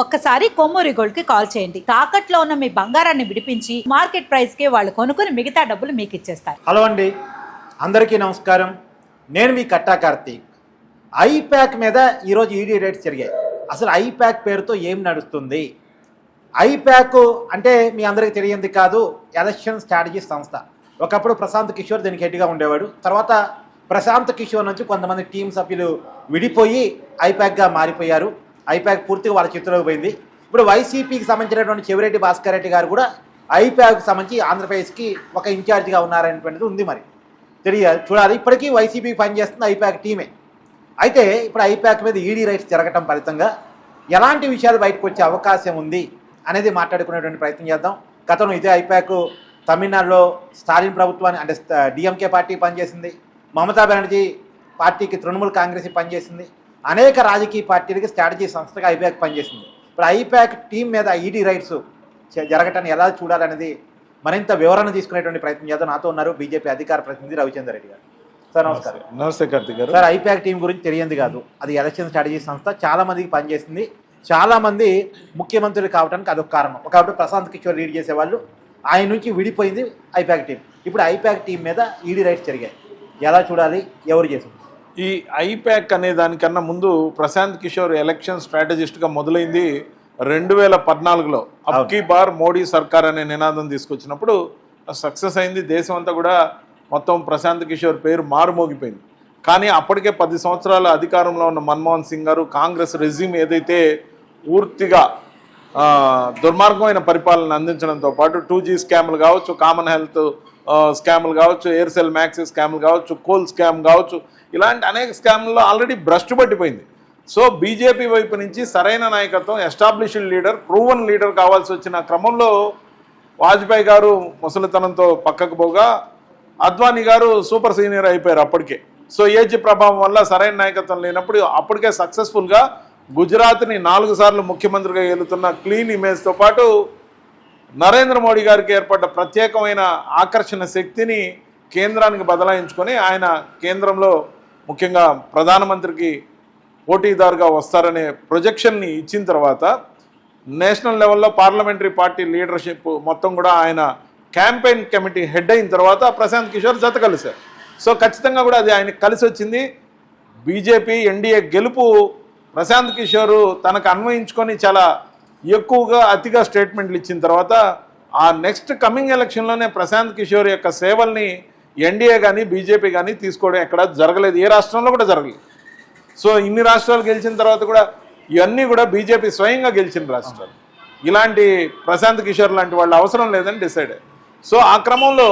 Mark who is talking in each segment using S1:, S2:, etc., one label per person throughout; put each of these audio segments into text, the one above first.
S1: ఒక్కసారి కొమ్మూరి గోల్డ్కి కాల్ చేయండి. తాకట్లో ఉన్న మీ బంగారాన్ని విడిపించి మార్కెట్ ప్రైస్కి వాళ్ళు కొనుక్కుని మిగతా డబ్బులు మీకు ఇచ్చేస్తారు.
S2: హలో అండి. అందరికీ నమస్కారం. నేను మీ కట్టా కార్తీక్. ఐప్యాక్ మీద ఈరోజు ఈడీ రేట్స్ జరిగాయి. అసలు ఐప్యాక్ పేరుతో ఏం నడుస్తుంది? ఐప్యాక్ అంటే మీ అందరికీ తెలియంది కాదు ఎలక్షన్ స్ట్రాటజీ సంస్థ. ఒకప్పుడు ప్రశాంత్ కిషోర్ దీనికి హెడ్గా ఉండేవాడు. తర్వాత ప్రశాంత్ కిషోర్ నుంచి కొంతమంది టీం సభ్యులు విడిపోయి ఐప్యాక్గా మారిపోయారు. ఐప్యాక్ పూర్తిగా వాళ్ళ చేతిలోకి పోయింది. ఇప్పుడు వైసీపీకి సంబంధించినటువంటి చెవిరెడ్డి భాస్కర్ రెడ్డి గారు కూడా ఐప్యాక్కి సంబంధించి ఆంధ్రప్రదేశ్కి ఒక ఇన్ఛార్జిగా ఉన్నారనేటువంటిది ఉంది మరి. తెలియాలి చూడాలి. ఇప్పటికీ వైసీపీ పనిచేస్తుంది ఐప్యాక్ టీమే. అయితే ఇప్పుడు ఐప్యాక్ మీద ఈడీ రైట్స్ జరగటం ఫలితంగా ఎలాంటి విషయాలు బయటకు వచ్చే అవకాశం ఉంది అనేది మాట్లాడుకునేటువంటి ప్రయత్నం చేద్దాం. గతంలో ఇదే ఐప్యాక్ తమిళనాడులో స్టాలిన్ ప్రభుత్వాన్ని అంటే డిఎంకే పార్టీ పనిచేసింది. మమతా బెనర్జీ పార్టీకి తృణమూల్ కాంగ్రెస్ పనిచేసింది. అనేక రాజకీయ పార్టీలకి స్ట్రాటజీ సంస్థగా ఐప్యాక్ పనిచేసింది. ఇప్పుడు ఐప్యాక్ టీం మీద ఈడీ రైట్స్ జరగటాన్ని ఎలా చూడాలనేది మరింత వివరణ తీసుకునేటువంటి ప్రయత్నం చేద్దాం. నాతో ఉన్నారు బీజేపీ అధికార ప్రతినిధి రవిచంద్ర రెడ్డి గారు. సార్ నమస్కారం.
S3: నమస్తే కార్తీక్ గారు.
S2: సార్ ఐపాక్ టీం గురించి తెలియంది కాదు. అది ఎలక్షన్ స్ట్రాటజీ సంస్థ చాలా మందికి పనిచేసింది. చాలా మంది ముఖ్యమంత్రులు కావడానికి అదొక కారణం. ఒకప్పుడు ప్రశాంత్ కిషోర్ లీడ్ చేసేవాళ్ళు. ఆయన నుంచి విడిపోయింది ఐపాక్ టీం ఇప్పుడు ఐపాక్ టీం మీద ఈడీ రైట్స్ జరిగాయి. ఎలా చూడాలి? ఎవరు చేసింది?
S3: ఈ ఐప్యాక్ అనే దానికన్నా ముందు ప్రశాంత్ కిషోర్ ఎలక్షన్ స్ట్రాటజిస్ట్గా మొదలైంది రెండు వేల పద్నాలుగులో అబ్కీ బార్ మోడీ సర్కార్ అనే నినాదం తీసుకొచ్చినప్పుడు సక్సెస్ అయింది. దేశం అంతా కూడా మొత్తం ప్రశాంత్ కిషోర్ పేరు మారుమోగిపోయింది. కానీ అప్పటికే పది సంవత్సరాల అధికారంలో ఉన్న మన్మోహన్ సింగ్ గారు కాంగ్రెస్ రెజ్యూమ్ ఏదైతే పూర్తిగా దుర్మార్గమైన పరిపాలన అందించడంతో పాటు టూ జీ స్కామ్లు కావచ్చు కామన్ హెల్త్ స్కామ్లు కావచ్చు ఎయిర్సెల్ మ్యాక్సిస్ స్కామ్లు కావచ్చు కోల్ స్కామ్ కావచ్చు ఇలాంటి అనేక స్కామ్లలో ఆల్రెడీ భ్రష్టు పట్టిపోయింది. సో బీజేపీ వైపు నుంచి సరైన నాయకత్వం ఎస్టాబ్లిష్డ్ లీడర్ ప్రూవన్ లీడర్ కావాల్సి వచ్చిన క్రమంలో వాజ్పేయి గారు ముసలితనంతో పక్కకు పోగా అద్వానీ గారు సూపర్ సీనియర్ అయిపోయారు అప్పటికే. సో ఏజ్ ప్రభావం వల్ల సరైన నాయకత్వం లేనప్పుడు అప్పటికే సక్సెస్ఫుల్గా గుజరాత్ని నాలుగు సార్లు ముఖ్యమంత్రిగా ఏలుతున్న క్లీన్ ఇమేజ్తో పాటు నరేంద్ర మోడీ గారికి ఏర్పడ్డ ప్రత్యేకమైన ఆకర్షణ శక్తిని కేంద్రానికి బదలాయించుకొని ఆయన కేంద్రంలో ముఖ్యంగా ప్రధానమంత్రికి పోటీదారుగా వస్తారనే ప్రొజెక్షన్ని ఇచ్చిన తర్వాత నేషనల్ లెవెల్లో పార్లమెంటరీ పార్టీ లీడర్షిప్ మొత్తం కూడా ఆయన క్యాంపెయిన్ కమిటీ హెడ్ అయిన తర్వాత ప్రశాంత్ కిషోర్ జత కలిశారు. సో ఖచ్చితంగా కూడా అది ఆయన కలిసి వచ్చింది. బీజేపీ ఎన్డీఏ గెలుపు ప్రశాంత్ కిషోర్ తనకు అన్వయించుకొని చాలా ఎక్కువగా అతిగా స్టేట్మెంట్లు ఇచ్చిన తర్వాత ఆ నెక్స్ట్ కమింగ్ ఎలక్షన్లోనే ప్రశాంత్ కిషోర్ యొక్క సేవల్ని ఎన్డీఏ కానీ బీజేపీ కానీ తీసుకోవడం ఎక్కడ జరగలేదు. ఏ రాష్ట్రంలో కూడా జరగలేదు. సో ఇన్ని రాష్ట్రాలు గెలిచిన తర్వాత కూడా ఇవన్నీ కూడా బీజేపీ స్వయంగా గెలిచిన రాష్ట్రాలు. ఇలాంటి ప్రశాంత్ కిషోర్ లాంటి వాళ్ళు అవసరం లేదని డిసైడ్ సో ఆ క్రమంలో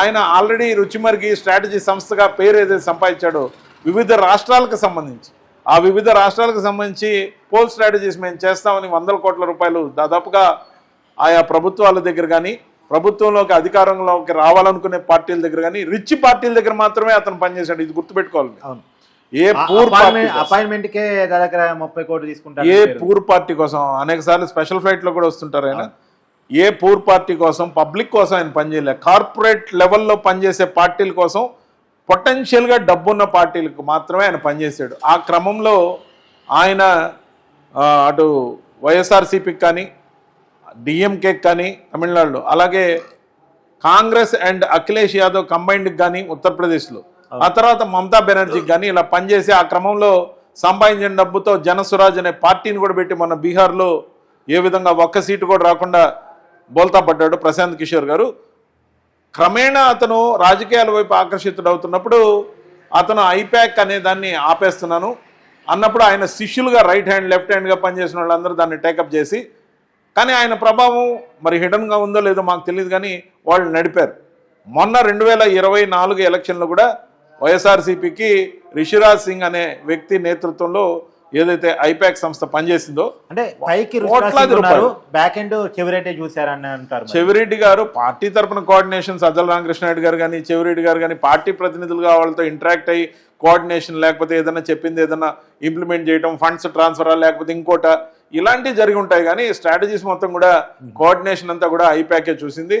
S3: ఆయన ఆల్రెడీ రుచిమర్గి స్ట్రాటజీ సంస్థగా పేరు ఏదైతే సంపాదించాడో. వివిధ రాష్ట్రాలకు సంబంధించి. ఆ వివిధ రాష్ట్రాలకు సంబంధించి పోల్ స్ట్రాటజీస్ మేము చేస్తామని వందల కోట్ల రూపాయలు దాదాపుగా ఆయా ప్రభుత్వాల దగ్గర కానీ ప్రభుత్వంలోకి అధికారంలోకి రావాలనుకునే పార్టీల దగ్గర కానీ రిచ్ పార్టీల దగ్గర మాత్రమే అతను పనిచేశాడు. ఇది గుర్తుపెట్టుకోవాలి.
S2: అవును.
S3: ఏ పూర్ పార్టీ
S2: అపాయింట్మెంట్ అపాయింట్మెంట్ కే దగ్గర ముప్పై కోట్లు తీసుకుంటారు
S3: ఏ పూర్ పార్టీ కోసం అనేక సార్లు స్పెషల్ ఫ్లైట్లో కూడా వస్తుంటారు ఆయన. ఏ పూర్ పార్టీ కోసం పబ్లిక్ కోసం ఆయన పనిచేయలే. కార్పొరేట్ లెవెల్లో పనిచేసే పార్టీల కోసం పొటెన్షియల్గా డబ్బున్న పార్టీలకు మాత్రమే ఆయన పనిచేశాడు. ఆ క్రమంలో ఆయన అటు వైఎస్ఆర్సీపీకి కానీ డిఎంకేకి కానీ తమిళనాడులో అలాగే కాంగ్రెస్ అండ్ అఖిలేష్ యాదవ్ కంబైన్డ్కి కానీ ఉత్తరప్రదేశ్లో. ఆ తర్వాత మమతా బెనర్జీకి కానీ ఇలా పనిచేసి ఆ క్రమంలో సంపాదించిన డబ్బుతో జనస్వరాజ్ అనే పార్టీని కూడా పెట్టి మన బీహార్లో ఏ విధంగా ఒక్క సీటు కూడా రాకుండా బోల్తా పడ్డాడు ప్రశాంత్ కిషోర్ గారు. క్రమేణా అతను రాజకీయాల వైపు ఆకర్షితుడవుతున్నప్పుడు అతను ఐప్యాక్ అనే దాన్ని ఆపేస్తున్నాను. అన్నప్పుడు ఆయన శిష్యులుగా రైట్ హ్యాండ్ లెఫ్ట్ హ్యాండ్గా పనిచేసిన వాళ్ళందరూ దాన్ని టేకప్ చేసి కానీ ఆయన ప్రభావం మరి హిడన్గా ఉందో లేదో మాకు తెలియదు కానీ వాళ్ళు నడిపారు. మొన్న రెండు వేల ఇరవై నాలుగు ఎలక్షన్లు కూడా వైఎస్ఆర్సీపీకి రిషిరాజ్ సింగ్ అనే వ్యక్తి నేతృత్వంలో ఏదైతే ఐపాక్ సంస్థ పనిచేసిందో
S2: అంటే పైకి. బ్యాక్ ఎండ్ చెవిరేటే చూసారని అంటారు.
S3: చెవిరెడ్డి గారు పార్టీ తరపున కోఆర్డినేషన్ సజ్జల రామకృష్ణారెడ్డి గారు కానీ చెవిరెడ్డి గారు కానీ పార్టీ ప్రతినిధులుగా వాళ్ళతో ఇంటరాక్ట్ అయ్యి కోఆర్డినేషన్ లేకపోతే ఏదైనా చెప్పింది ఏదైనా ఇంప్లిమెంట్ చేయడం ఫండ్స్ ట్రాన్స్ఫర్ లేకపోతే ఇంకోట ఇలాంటివి జరిగి ఉంటాయి. కానీ స్ట్రాటజీస్ మొత్తం కూడా కోఆర్డినేషన్ అంతా కూడా ఐప్యాకే చూసింది.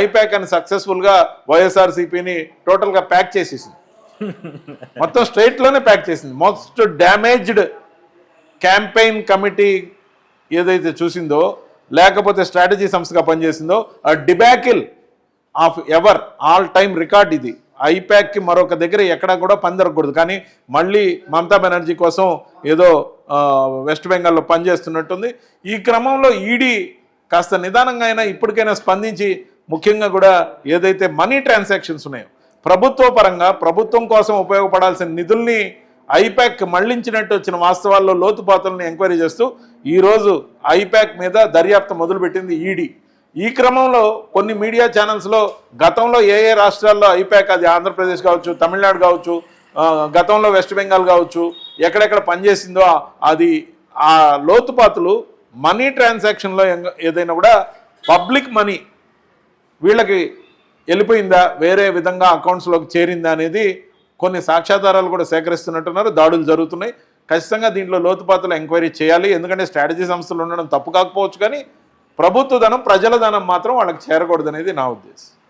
S3: ఐప్యాక్ అని సక్సెస్ఫుల్గా వైఎస్ఆర్సీపీని టోటల్గా ప్యాక్ చేసేసింది. మొత్తం స్ట్రైట్లోనే ప్యాక్ చేసింది. మోస్ట్ డ్యామేజ్డ్ క్యాంపెయిన్ కమిటీ ఏదైతే చూసిందో లేకపోతే స్ట్రాటజీ సంస్థగా పనిచేసిందో ఆ debacle of ever all time record ఇది. ఐప్యాక్కి మరొక దగ్గర ఎక్కడా కూడా పందరకూడదు. కానీ మళ్ళీ మమతా బెనర్జీ కోసం ఏదో వెస్ట్ బెంగాల్లో పనిచేస్తున్నట్టుంది. ఈ క్రమంలో ఈడీ కాస్త నిదానంగా అయినా ఇప్పటికైనా స్పందించి ముఖ్యంగా కూడా ఏదైతే మనీ ట్రాన్సాక్షన్స్ ఉన్నాయో ప్రభుత్వ పరంగా ప్రభుత్వం కోసం ఉపయోగపడాల్సిన నిధుల్ని ఐప్యాక్ మళ్ళించినట్టు వచ్చిన వాస్తవాల్లో లోతుపాతలను ఎంక్వైరీ చేస్తూ ఈరోజు ఐప్యాక్ మీద దర్యాప్తు మొదలుపెట్టింది ఈడీ. ఈ క్రమంలో కొన్ని మీడియా ఛానల్స్లో గతంలో ఏ ఏ రాష్ట్రాల్లో ఐప్యాక్ అది ఆంధ్రప్రదేశ్ కావచ్చు తమిళనాడు కావచ్చు గతంలో వెస్ట్ బెంగాల్ కావచ్చు ఎక్కడెక్కడ పనిచేసిందో అది ఆ లోతుపాతులు మనీ ట్రాన్సాక్షన్లో ఏదైనా కూడా పబ్లిక్ మనీ వీళ్ళకి వెళ్ళిపోయిందా వేరే విధంగా అకౌంట్స్లోకి చేరిందా అనేది కొన్ని సాక్ష్యాధారాలు కూడా సేకరిస్తున్నట్టున్నారు. దాడులు జరుగుతున్నాయి. ఖచ్చితంగా దీంట్లో లోతుపాతలు ఎంక్వైరీ చేయాలి. ఎందుకంటే స్ట్రాటజీ సంస్థలు ఉండడం తప్పు కాకపోవచ్చు కానీ ప్రభుత్వ ధనం ప్రజల ధనం మాత్రం వాళ్ళకి చేరకూడదు అనేది నా ఉద్దేశం.